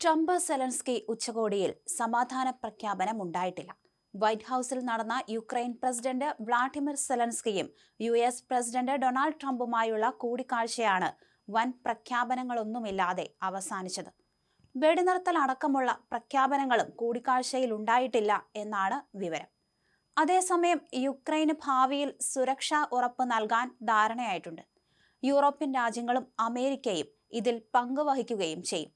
Trump Zelensky ഉച്ചകോടിയിൽ സമാധാന പ്രഖ്യാപനം ഉണ്ടായിട്ടില്ല വൈറ്റ് ഹൗസിൽ നടന്ന യുക്രൈൻ പ്രസിഡന്റ് വ്ളാഡിമിർ സെലൻസ്കിയും യു എസ് പ്രസിഡന്റ് ഡൊണാൾഡ് ട്രംപുമായുള്ള കൂടിക്കാഴ്ചയാണ് വൻ പ്രഖ്യാപനങ്ങളൊന്നുമില്ലാതെ അവസാനിച്ചത്. വെടിനിർത്തൽ അടക്കമുള്ള പ്രഖ്യാപനങ്ങളും കൂടിക്കാഴ്ചയിൽ ഉണ്ടായിട്ടില്ല എന്നാണ് വിവരം. അതേസമയം യുക്രൈന് ഭാവിയിൽ സുരക്ഷ ഉറപ്പ് നൽകാൻ ധാരണയായിട്ടുണ്ട്. യൂറോപ്യൻ രാജ്യങ്ങളും അമേരിക്കയും ഇതിൽ പങ്കുവഹിക്കുകയും ചെയ്യും.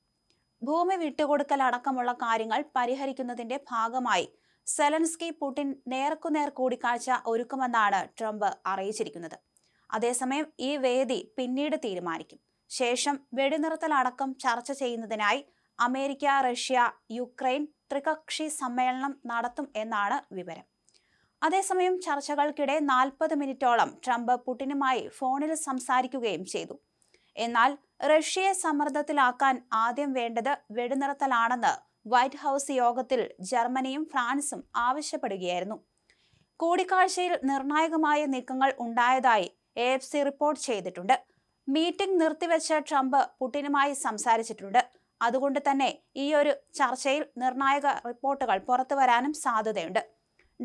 ഭൂമി വിട്ടുകൊടുക്കൽ അടക്കമുള്ള കാര്യങ്ങൾ പരിഹരിക്കുന്നതിന്റെ ഭാഗമായി സെലൻസ്കി പുടിൻ നേർക്കുനേർ കൂടിക്കാഴ്ച ഒരുക്കുമെന്നാണ് ട്രംപ് അറിയിച്ചിരിക്കുന്നത്. അതേസമയം ഈ വേദി പിന്നീട് തീരുമാനിക്കും. ശേഷം വെടിനിർത്തൽ അടക്കം ചർച്ച ചെയ്യുന്നതിനായി അമേരിക്ക റഷ്യ യുക്രൈൻ ത്രികക്ഷി സമ്മേളനം നടത്തും എന്നാണ് വിവരം. അതേസമയം ചർച്ചകൾക്കിടെ നാൽപ്പത് മിനിറ്റോളം ട്രംപ് പുടിനുമായി ഫോണിൽ സംസാരിക്കുകയും ചെയ്തു. എന്നാൽ റഷ്യയെ സമ്മർദ്ദത്തിലാക്കാൻ ആദ്യം വേണ്ടത് വെടിനിർത്തലാണെന്ന് വൈറ്റ് ഹൗസ് യോഗത്തിൽ ജർമ്മനിയും ഫ്രാൻസും ആവശ്യപ്പെടുകയായിരുന്നു. കൂടിക്കാഴ്ചയിൽ നിർണായകമായ നീക്കങ്ങൾ ഉണ്ടായതായി എ എഫ് സി റിപ്പോർട്ട് ചെയ്തിട്ടുണ്ട്. മീറ്റിംഗ് നിർത്തിവെച്ച ട്രംപ് പുടിനുമായി സംസാരിച്ചിട്ടുണ്ട്. അതുകൊണ്ട് തന്നെ ഈയൊരു ചർച്ചയിൽ നിർണായക റിപ്പോർട്ടുകൾ പുറത്തുവരാനും സാധ്യതയുണ്ട്.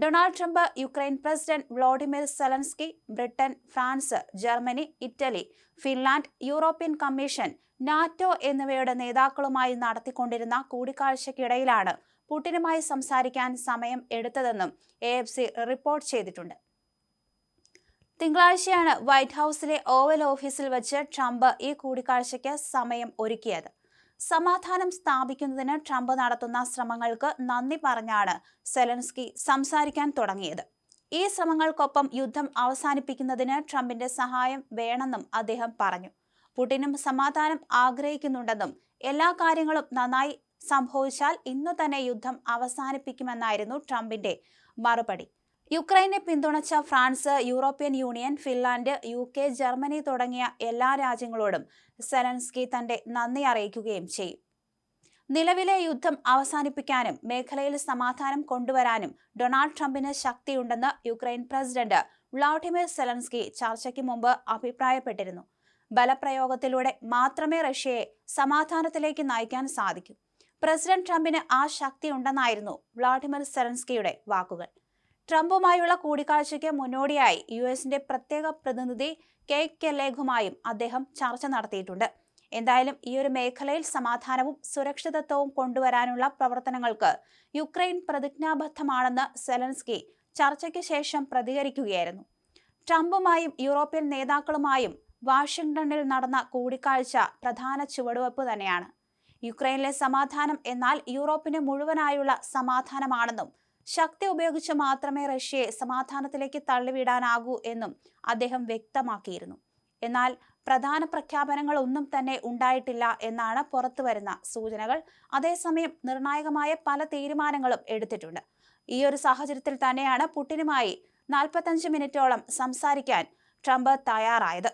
Donald Trump Ukraine president Vladimir Zelensky Britain France Germany Italy Finland European commission NATO എന്നിവയുടെ നേതാക്കളുമായി നടത്തിക്കൊണ്ടിരുന്ന കൂടിക്കാഴ്ചയ്ക്കിടയിലാണ് പുടിനുമായി സംസാരിക്കാൻ സമയം എടുത്തതെന്നും എ റിപ്പോർട്ട് ചെയ്തിട്ടുണ്ട്. തിങ്കളാഴ്ചയാണ് വൈറ്റ് ഹൗസിലെ ഓവൽ ഓഫീസിൽ വെച്ച് ട്രംപ് ഈ കൂടിക്കാഴ്ചയ്ക്ക് സമയം ഒരുക്കിയത്. സമാധാനം സ്ഥാപിക്കുന്നതിന് ട്രംപ് നടത്തുന്ന ശ്രമങ്ങൾക്ക് നന്ദി പറഞ്ഞാണ് സെലൻസ്കി സംസാരിക്കാൻ തുടങ്ങിയത്. ഈ ശ്രമങ്ങൾക്കൊപ്പം യുദ്ധം അവസാനിപ്പിക്കുന്നതിന് ട്രംപിന്റെ സഹായം വേണമെന്നും അദ്ദേഹം പറഞ്ഞു. പുടിനും സമാധാനം ആഗ്രഹിക്കുന്നുണ്ടെന്നും എല്ലാ കാര്യങ്ങളും നന്നായി സംഭവിച്ചാൽ ഇന്നു തന്നെ യുദ്ധം അവസാനിപ്പിക്കുമെന്നായിരുന്നു ട്രംപിന്റെ മറുപടി. യുക്രൈനെ പിന്തുണച്ച France European union Finland U K Germany തുടങ്ങിയ എല്ലാ രാജ്യങ്ങളോടും സെലൻസ്കി തന്റെ നന്ദി അറിയിക്കുകയും ചെയ്യും. നിലവിലെ യുദ്ധം അവസാനിപ്പിക്കാനും മേഖലയിൽ സമാധാനം കൊണ്ടുവരാനും ഡൊണാൾഡ് ട്രംപിന് ശക്തിയുണ്ടെന്ന് യുക്രൈൻ പ്രസിഡന്റ് വ്ളാഡിമിർ സെലൻസ്കി ചർച്ചയ്ക്ക് മുമ്പ് അഭിപ്രായപ്പെട്ടിരുന്നു. ബലപ്രയോഗത്തിലൂടെ മാത്രമേ റഷ്യയെ സമാധാനത്തിലേക്ക് നയിക്കാൻ സാധിക്കൂ. പ്രസിഡന്റ് ട്രംപിന് ആ ശക്തി ശക്തിയുണ്ടെന്നായിരുന്നു വ്ളാഡിമിർ സെലൻസ്കിയുടെ വാക്കുകൾ. ട്രംപുമായുള്ള കൂടിക്കാഴ്ചയ്ക്ക് മുന്നോടിയായി യു എസിന്റെ പ്രത്യേക പ്രതിനിധി കെ കെലേഖുമായും അദ്ദേഹം ചർച്ച നടത്തിയിട്ടുണ്ട്. എന്തായാലും ഈ ഒരു മേഖലയിൽ സമാധാനവും സുരക്ഷിതത്വവും കൊണ്ടുവരാനുള്ള പ്രവർത്തനങ്ങൾക്ക് യുക്രൈൻ പ്രതിജ്ഞാബദ്ധമാണെന്ന് സെലൻസ്കി ചർച്ചയ്ക്ക് ശേഷം പ്രതികരിക്കുകയായിരുന്നു. ട്രംപുമായും യൂറോപ്യൻ നേതാക്കളുമായും വാഷിംഗ്ടണിൽ നടന്ന കൂടിക്കാഴ്ച പ്രധാന ചുവടുവെപ്പ് തന്നെയാണ്. യുക്രൈനിലെ സമാധാനം എന്നാൽ യൂറോപ്പിന് മുഴുവനായുള്ള സമാധാനമാണെന്നും ശക്തി ഉപയോഗിച്ച് മാത്രമേ റഷ്യയെ സമാധാനത്തിലേക്ക് തള്ളിവിടാനാകൂ എന്നും അദ്ദേഹം വ്യക്തമാക്കിയിരുന്നു. എന്നാൽ പ്രധാന പ്രഖ്യാപനങ്ങൾ ഒന്നും തന്നെ ഉണ്ടായിട്ടില്ല എന്നാണ് പുറത്തുവരുന്ന സൂചനകൾ. അതേസമയം നിർണായകമായ പല തീരുമാനങ്ങളും എടുത്തിട്ടുണ്ട്. ഈ ഒരു സാഹചര്യത്തിൽ തന്നെയാണ് പുട്ടിനുമായി നാൽപ്പത്തഞ്ച് മിനിറ്റോളം സംസാരിക്കാൻ ട്രംപ് തയ്യാറായത്.